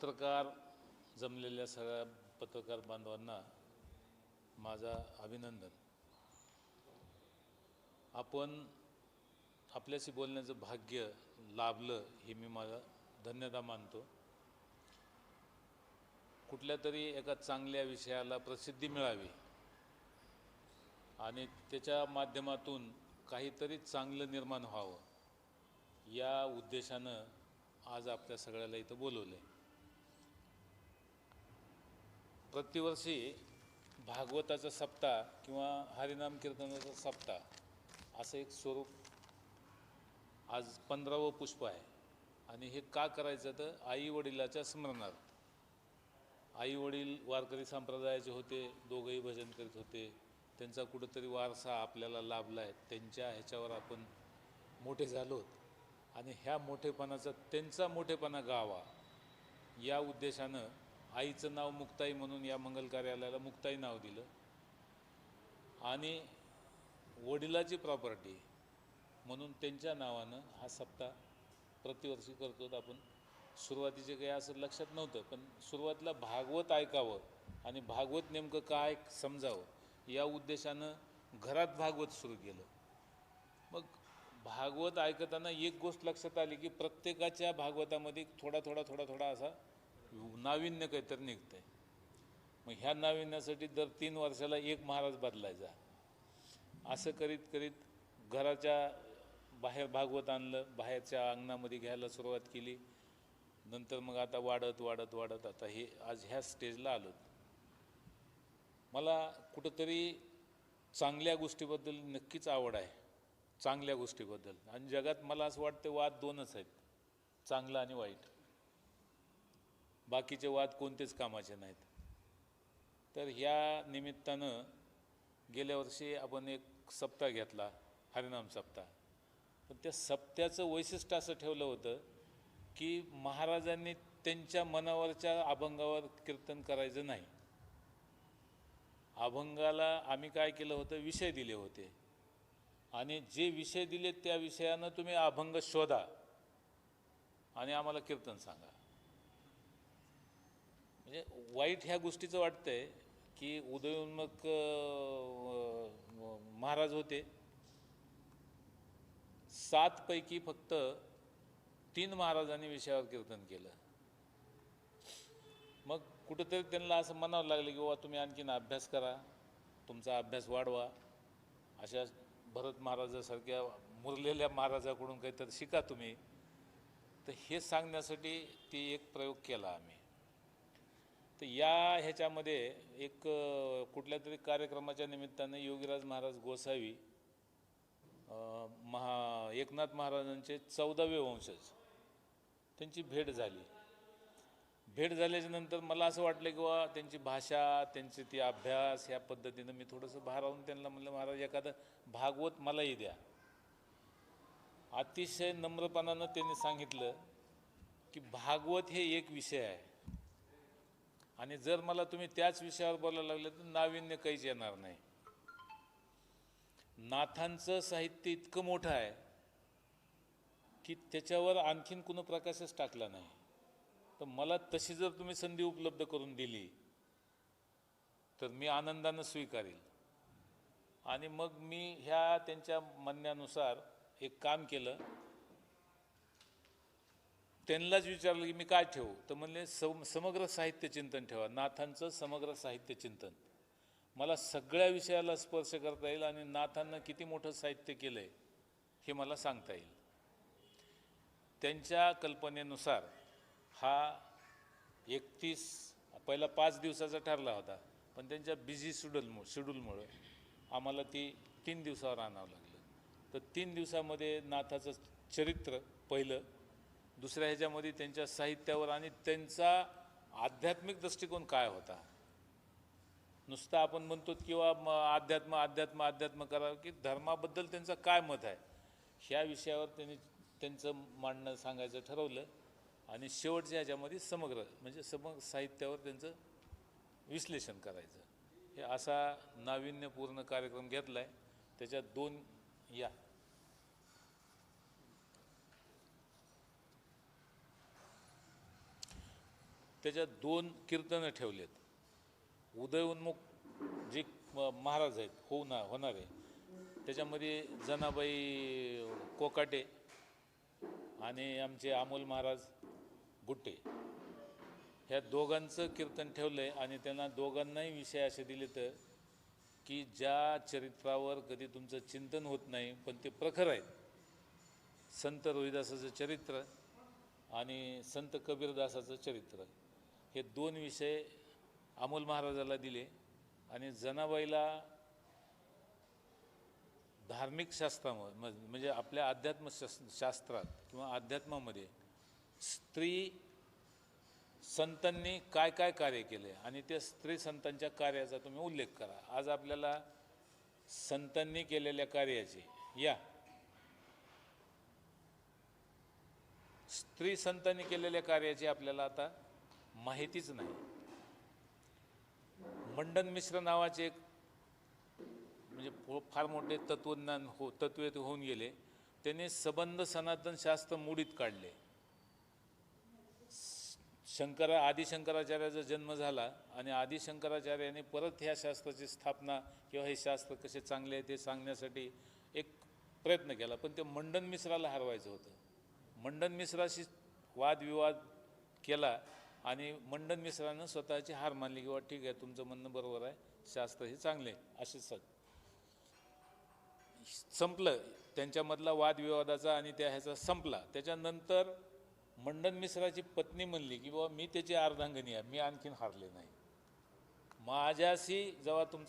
पत्रकार जमलेल्या सगळ्या पत्रकार बांधवांना माझा अभिनंदन. आपण आपल्याशी बोलण्याचं भाग्य लाभलं हे मी माझा धन्यता मानतो. कुठल्या तरी एका चांगल्या विषयाला प्रसिद्धी मिळावी आणि त्याच्या माध्यमातून काहीतरी चांगलं निर्माण व्हावं या उद्देशानं आज आपल्या सगळ्याला इथं बोलवलं आहे प्रतिवर्षी भागवताचा सप्ताह किंवा हरिनाम कीर्तनाचा सप्ताह असं एक स्वरूप आज पंधरावं पुष्प आहे. आणि हे का करायचं तर आई वडिलाच्या स्मरणार्थ. आई वडील वारकरी संप्रदायाचे होते दोघंही भजन करीत होते. त्यांचा कुठंतरी वारसा आपल्याला लाभला आहे. त्यांच्या ह्याच्यावर आपण मोठे झालो आणि ह्या मोठेपणाचा त्यांचा मोठेपणा गावा या उद्देशानं आईचं नाव मुक्ताई म्हणून या मंगल कार्यालयाला मुक्ताई नाव दिलं. आणि वडिलाची प्रॉपर्टी म्हणून त्यांच्या नावानं हा सप्ताह प्रतिवर्षी करतो. आपण सुरुवातीचे काही असं लक्षात नव्हतं पण सुरुवातीला भागवत ऐकावं आणि भागवत नेमकं काय समजावं या उद्देशानं घरात भागवत सुरू केलं. मग भागवत ऐकताना एक गोष्ट लक्षात आली की प्रत्येकाच्या भागवतामध्ये थोडा थोडा थोडा थोडा असा नाविन्य काहीतरी निघतं आहे मग ह्या नाविन्यासाठी दर तीन वर्षाला एक महाराज बदलायचा असं करीत करीत घराच्या बाहेर भागवत आणलं बाहेरच्या अंगणामध्ये घ्यायला सुरुवात केली. नंतर मग आता वाढत वाढत वाढत आता हे आज ह्या स्टेजला आलो मला कुठंतरी चांगल्या गोष्टीबद्दल नक्कीच आवड आहे. चांगल्या गोष्टीबद्दल. आणि जगात मला असं वाटतं वाद दोनच आहेत. चांगला आणि वाईट. बाकीचे वाद कोणतेच कामाचे नाहीत. तर ह्या निमित्तानं गेल्या वर्षी आपण एक सप्ताह घेतला हरिनाम सप्ताह. पण त्या सप्त्याचं वैशिष्ट्य असं ठेवलं होतं की महाराजांनी त्यांच्या मनावरच्या अभंगावर कीर्तन करायचं नाही. अभंगाला आम्ही काय केलं होतं? विषय दिले होते. आणि जे विषय दिले त्या विषयानं तुम्ही अभंग शोधा आणि आम्हाला कीर्तन सांगा. म्हणजे वाईट ह्या गोष्टीचं वाटतंय की उदयोन्मुख महाराज होते. सातपैकी फक्त तीन महाराजांनी विषयावर कीर्तन केलं. मग कुठंतरी त्यांना असं म्हणावं लागलं की बाबा तुम्ही आणखीन अभ्यास करा तुमचा अभ्यास वाढवा. अशा भरत महाराजासारख्या मुरलेल्या महाराजाकडून काहीतरी शिका तुम्ही. तर हे सांगण्यासाठी ती एक प्रयोग केला आम्ही. तर या ह्याच्यामध्ये एक कुठल्या तरी कार्यक्रमाच्या निमित्तानं योगीराज महाराज गोसावी महा एकनाथ महाराजांचे चौदावे वंशज त्यांची भेट झाली. भेट झाल्याच्यानंतर मला असं वाटलं की बा त्यांची भाषा त्यांची ती अभ्यास ह्या पद्धतीनं मी थोडंसं भारावून त्यांना म्हणलं महाराज एखादं भागवत मलाही द्या. अतिशय नम्रपणानं त्यांनी सांगितलं की भागवत हे एक विषय आहे. आणि जर मला तुम्ही त्याच विषयावर बोलायला लागले तर नाविन्य काहीच येणार नाही. नाथांचं साहित्य इतकं मोठं आहे की त्याच्यावर आणखीन कुणं प्रकाशच टाकला नाही. तर मला तशी जर तुम्ही संधी उपलब्ध करून दिली तर मी आनंदानं स्वीकारेल. आणि मग मी ह्या त्यांच्या म्हणण्यानुसार एक काम केलं. त्यांनाच विचारलं की मी काय ठेवू? तर म्हणले सम समग्र साहित्य चिंतन ठेवा. नाथांचं समग्र साहित्य चिंतन. मला सगळ्या विषयाला स्पर्श करता येईल आणि नाथांना किती मोठं साहित्य केलं आहे हे मला सांगता येईल. त्यांच्या कल्पनेनुसार हा एकतीस पहिला पाच दिवसाचा ठरला होता पण त्यांच्या बिझी शेड्यूलमुळे शेड्यूलमुळे आम्हाला ती तीन दिवसावर आणावं लागलं. तर तीन दिवसामध्ये नाथाचं चरित्र पहिलं दुसऱ्या ह्याच्यामध्ये त्यांच्या साहित्यावर आणि त्यांचा आध्यात्मिक दृष्टिकोन काय होता? नुसतं आपण म्हणतो किंवा म अध्यात्म अध्यात्म अध्यात्म करावं की धर्माबद्दल त्यांचं काय मत आहे? ह्या विषयावर त्यांनी त्यांचं मांडणं सांगायचं ठरवलं आणि शेवटच्या ह्याच्यामध्ये समग्र म्हणजे समग्र साहित्यावर त्यांचं विश्लेषण करायचं. हे असा नाविन्यपूर्ण कार्यक्रम घेतला आहे त्याच्यात दोन या. त्याच्यात दोन कीर्तनं ठेवलेत. उदयोन्मुख जे म- महाराज आहेत होणार होणारे त्याच्यामध्ये जनाबाई कोकाटे आणि आमचे अमोल महाराज गुट्टे ह्या दोघांचं कीर्तन ठेवलं आहे आणि त्यांना दोघांनाही विषय असे दिले तर की ज्या चरित्रावर कधी तुमचं चिंतन होत नाही पण ते प्रखर आहेत. संत रोहिदासाचं चरित्र आणि संत कबीरदासाचं चरित्र. हे दोन विषय अमोल महाराजाला दिले आणि जनाबाईला धार्मिक शास्त्रामध्ये म्हणजे आपल्या अध्यात्म शास्त्रात किंवा अध्यात्मामध्ये स्त्री संतांनी काय काय कार्य केले आणि त्या स्त्री संतांच्या कार्याचा तुम्ही उल्लेख करा. आज आपल्याला संतांनी केलेल्या कार्याची या. स्त्री संतांनी केलेल्या कार्याची आपल्याला आता माहितीच नाही. मंडन मिश्र नावाचे एक म्हणजे फार मोठे तत्वज्ञान हो तत्व होऊन गेले. त्यांनी सबंध सनातन शास्त्र मुडीत काढले. शंकरा आदिशंकराचार्याचा जन्म झाला आणि आदिशंकराचार्याने परत ह्या शास्त्राची स्थापना किंवा हे शास्त्र कसे चांगले आहे ते सांगण्यासाठी एक प्रयत्न केला. पण ते मंडन मिश्राला हरवायचं होतं. मंडन मिश्राशी वादविवाद केला आणि मंडन मिश्रानं स्वतःची हार मानली किंवा ठीक आहे तुमचं म्हणणं बरोबर आहे शास्त्र हे चांगले आहे असे सग संपलं त्यांच्यामधला वादविवादाचा आणि त्या ह्याचा संपला. त्याच्यानंतर मंडन मिश्राची पत्नी म्हणली की बाबा मी त्याची अर्धांगनी आहे मी आणखीन हारले नाही. माझ्याशी जेव्हा तुमचं